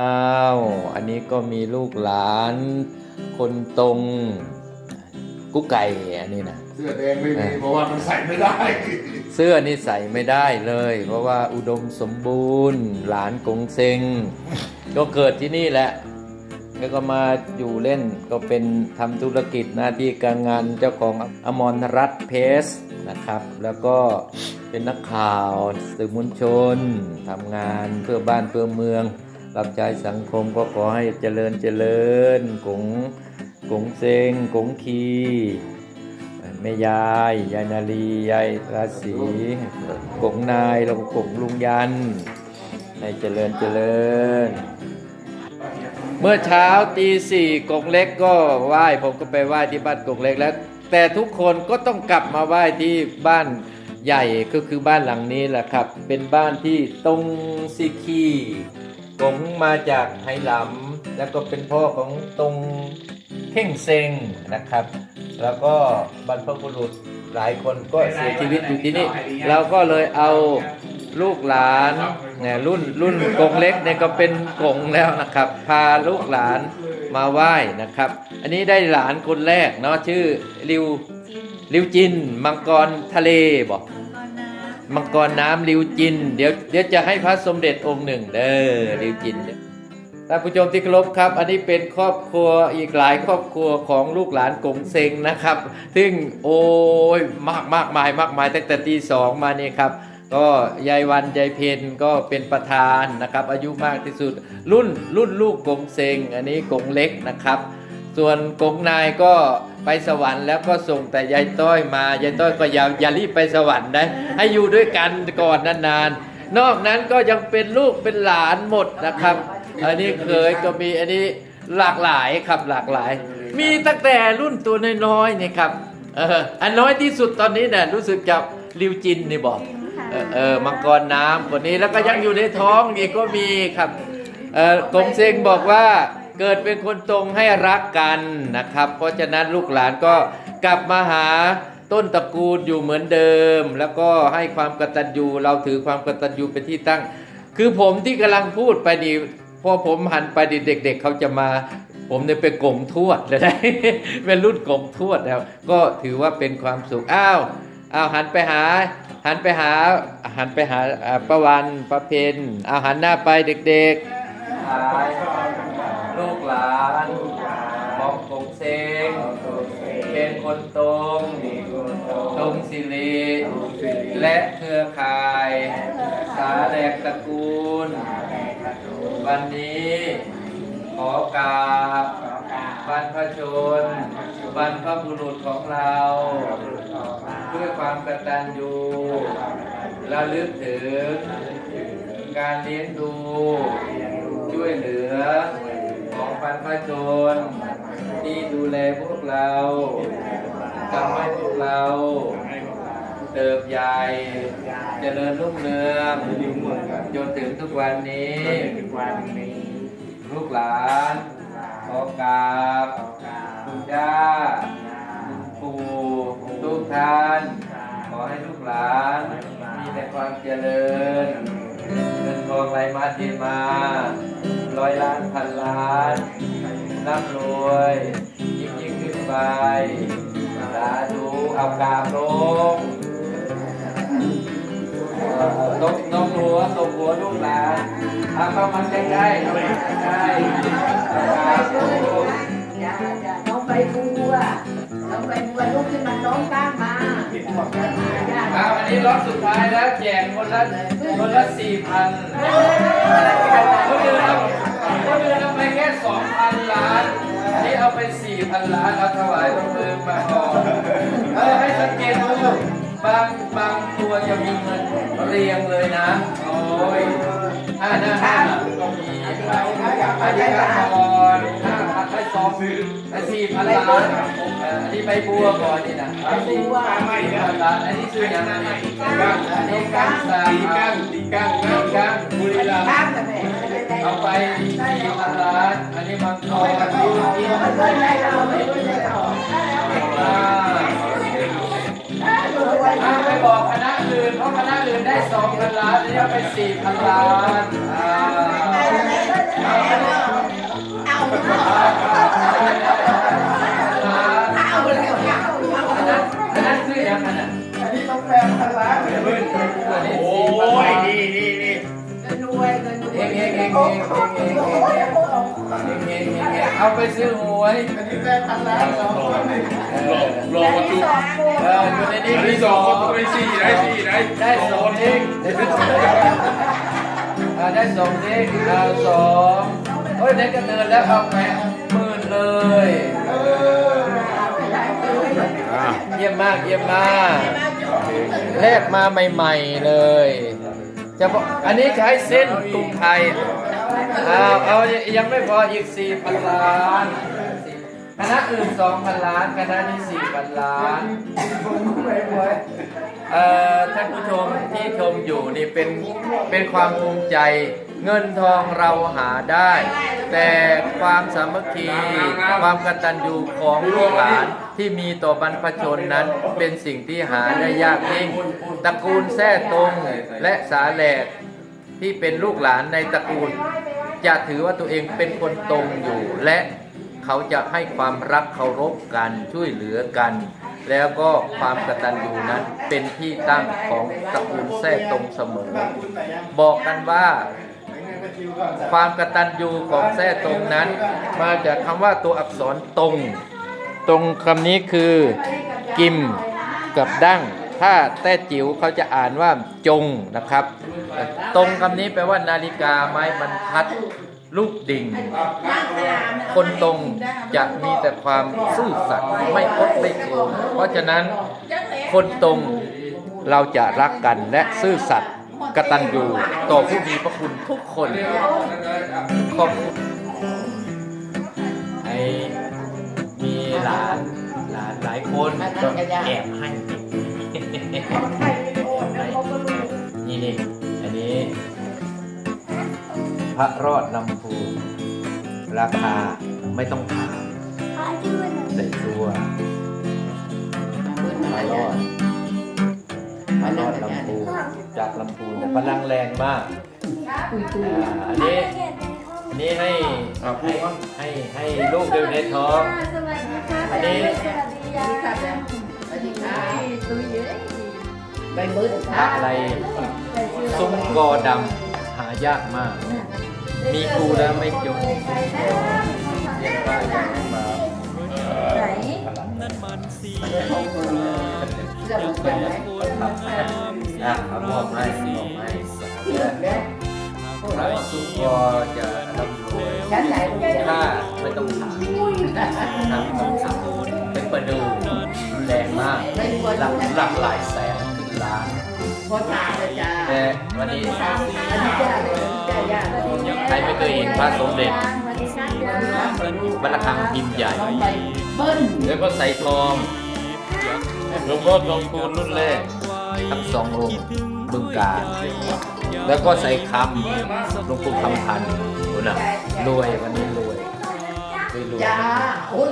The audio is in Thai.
อ้าวอันนี้ก็มีลูกหลาน คนตรง กุ๊กไก่อันนี้นะเสื้อแดงไม่มีเพราะว่ามันใส่ไม่ได้ เสื้อนี่ใส่ไม่ได้เลย เพราะว่าอุดมสมบูรณ์ หลานกงเซงก็เกิดที่นี่แหละ แล้วก็มาอยู่เล่นก็เป็นทำธุรกิจหน้าที่การงานเจ้าของอมรรัตน์เพสนะครับ แล้วก็เป็นนักข่าวสื่อมวลชนทำงานเพื่อบ้านเพื่อเมือง รับใช้สังคมก็ขอให้เจริญเจริญกงกงเซงกงคีแม่ยาย ยายนาลียายราศีกงนายแล้วก็กงลุงยันให้เจริญเจริญ เมื่อเช้าตีสี่กงเล็กก็ไหว้ผมก็ไปไหว้ที่บ้านกงเล็กแล้ว แต่ทุกคนก็ต้องกลับมาไหว้ที่บ้านใหญ่ก็คือบ้านหลังนี้แหละครับ เป็นบ้านที่ตรงซีคี กงมาจากไหหลำแล้วก็เป็นพ่อของตรงเข่งเซงนะครับ แล้วก็บรรพบุรุษหลายคนก็เสียชีวิตอยู่ที่นี่เราก็เลยเอาลูกหลานเนี่ยรุ่นรุ่นกงเล็กเนี่ยก็เป็นกงแล้วนะครับ พาลูกหลานมาไหว้นะครับ อันนี้ได้หลานคนแรกเนาะชื่อริวริวจิน มังกรทะเลบอก มังกรน้ำริวจิน เดี๋ยวเดี๋ยวจะให้พระสมเด็จองค์หนึ่งเด้อริวจินท่านผู้ชมที่เคารพครับ อันนี้เป็นครอบครัวอีกหลายครอบครัวของลูกหลานกงเซงนะครับ ซึ่งโอ้ยมากมากมายมากมายตั้งแต่ตีสองมานี่ครับก็ยายวันยายเพนก็เป็นประธานนะครับ อายุมากที่สุด รุ่นรุ่นลูกกงเซงอันนี้กงเล็กนะครับ ส่วนกงนายก็ ไปสวรรค์แล้วก็ส่งแต่ยายต้อยมายายต้อยก็อย่าอย่ารีบไปสวรรค์นะให้อยู่ด้วยกันก่อนนานๆ นอกนั้นก็ยังเป็นลูกเป็นหลานหมดนะครับ อันนี้เคยก็มีอันนี้หลากหลายครับหลากหลาย มีตั้งแต่รุ่นตัวน้อยๆนี่ครับเอออันน้อยที่สุดตอนนี้เนี่ยรู้สึกจะริวจินนี่บอกเออเออมังกรน้ำคนนี้แล้วก็ยังอยู่ในท้องอีกก็มีครับเออกงเซงบอกว่า เกิดเป็นคนตรงให้รักกันนะครับ เพราะฉะนั้นลูกหลานก็กลับมาหาต้นตระกูลอยู่เหมือนเดิม แล้วก็ให้ความกตัญญูเราถือความกตัญญูเป็นที่ตั้ง คือผมที่กำลังพูดไปนี่พอผมหันไปดิเด็กๆเขาจะมา ผมเนี่ยเป็นกงทวดเลยนะเป็นรุ่นกงทวดแล้วก็ถือว่าเป็นความสุขอ้าวอ้าวหันไปหา หันไปหาหันไปหาประวันประเพณเอาหันหน้าไปเด็กๆานของกงเซงเป็นคนตรงตรงสิริและเครือข่าย สาแดกตระกูล วันนี้ขอกราบบรรพชน บรรพบุรุษของเรา ด้วยความกตัญญูระลึกถึงการเลี้ยงดู ช่วยเหลือ รรพชน ที่ดูแลพวกเราทำให้พวกเรา เติบใหญ่เจริญรุ่งเรืองจนถึงทุกวันนี้ลูกหลานขอกราบคุณย่าคุณปู่ทุกท่าน ขอให้ลูกหลานมีแต่ความเจริญเงินทองไหลมาเทมา ร้อยล้านพันล้านร่ำรวยยิ่งยิ่งขึ้นไปสาธุเอากราบลงตกตกหัวตกหัวลูกหลานเอาเข้ามาใกล้ๆเข้ามาใกล้ๆเอากราบลงอย่าอย่าน้องใบบัวน้องใบบัวลุกขึ้นมาน้องกล้ามมาอย่าเอาอันนี้รอบสุดท้ายแล้วแจกคนละคนละสี่พันคนอื่นเอาค นอื่นเอาไปแค่สองพันล้านอันนี้เอาไปสี่พันล้านเอาถวายพระมือมาก่อนเออให้สังเกตดูบางบางตัวจะมีเงินเรียงเลยนะ โอ้ยห้าหน้าห้าก็มีอันนี้ก็ก่อนห้าพันไปสองไปสี่พันล้านอันนี้ใบบัวก่อนนี่นะสี่พันล้านอันนี้คืออย่างไรอันนี้กังสามตีกั้งตีกั้งกังกังบุรีรัมย์ข้ามกัน เอาไปที่พันล้านอันนี้มังกรอันนี้มังกรไม่เคยได้เราไม่เคยเราอ่าอ่าไปบอกคณะอื่นเพราะคณะอื่นได้สองพันล้านอันนี้เอาไปสี่พันล้าน เอาไปซื้อหวยอันนี้แปลพันล้านสองคนนี่รอรอวัตถุเอออยู่ในนี้อันมีนี้สสอองงได้สี่ได้สี่ได้ได้สองเด้งอ่าได้สองเด้งอ่าสองโอ้ยเด็กก็เดินแล้วเอาแหวนหมื่นเลยเออเยี่ยมมากเยี่ยมมากแลกมาใหม่ ๆเลยจะบอกอันนี้ใช้เส้นกรุงไทย เอาเอายังไม่พออีกสี่พันล้านคณะอื่นสองพันล้านคณะนี้สี่พันล้านเอ่อท่านผู้ชมที่ชมอยู่นี่เป็นเป็นความภูมิใจ เงินทองเราหาได้ แต่ความสามัคคีความกตัญญูของลูกหลานที่มีต่อบรรพชนนั้นเป็นสิ่งที่หาได้ยากยิ่งตระกูลแท้ตรงและสาแหลกที่เป็นลูกหลานในตระกูล จะถือว่าตัวเองเป็นคนตรงอยู่ และเขาจะให้ความรักเคารพกันช่วยเหลือกัน แล้วก็ความกตัญญูนั้นเป็นที่ตั้งของตระกูลแท้ตรงเสมอ บอกกันว่าความกตัญญูของแท้ตรงนั้น มาจากคำว่าตัวอักษรตรง ตรงคำนี้คือ กิมกับดั้ง ถ้าแต้จิ๋วเขาจะอ่านว่าจงนะครับ ตรงคำนี้แปลว่านาฬิกาไม้บรรทัดลูกดิ่ง คนตรงจะมีแต่ความซื่อสัตย์ไม่คดไม่โกงเพราะฉะนั้นคนตรงเราจะรักกันและซื่อสัตย์กตัญญูต่อผู้มีพระคุณทุกคนขอบคุณไอมีหลานหลานหลายคนก็แอบให้ นี่นี่อันนี้ พระรอดลำพูนราคาไม่ต้องถามใส่ตัวพระรอดพระรอดลำพูนจากลำพูนแต่พลังแรงมากอ่าอันนี้ อันนี้ให้ให้ให้ให้ลูกเดินในท้อง สวัสดีค่ะอันนี้ สวัสดีค่ะ ใบเบิร์ดอะไรซุ้มกอดำหายากมาก มีกูแล้วไม่จบนั่นมันสีจะเป็นรนงามนะครับบอกให้บอกให้ใครสุขก็จะร่ำรวยถ้าไม่ต้องถามทำต้องถาม หลักหลักหลายแสนถึงล้านพอถามเลยจ้าแต่วันนี้อันนี้จ้าเลยจ้าย่าเลยใครไม่เคยเห็นพระสมเด็จสวัสดีค่ะวัดระฆังพิมพ์ใหญ่ต้องไปเบิ้ลแล้วก็ใส่ทองหลวงพ่อทองคูณรุ่นแรกทั้งสององค์บึงการ แล้วก็ใส่คำหลวงปู่คำพันธ์โอ้น่ะรวยวันนี้รวยรวยรวยจ้าโอ้ย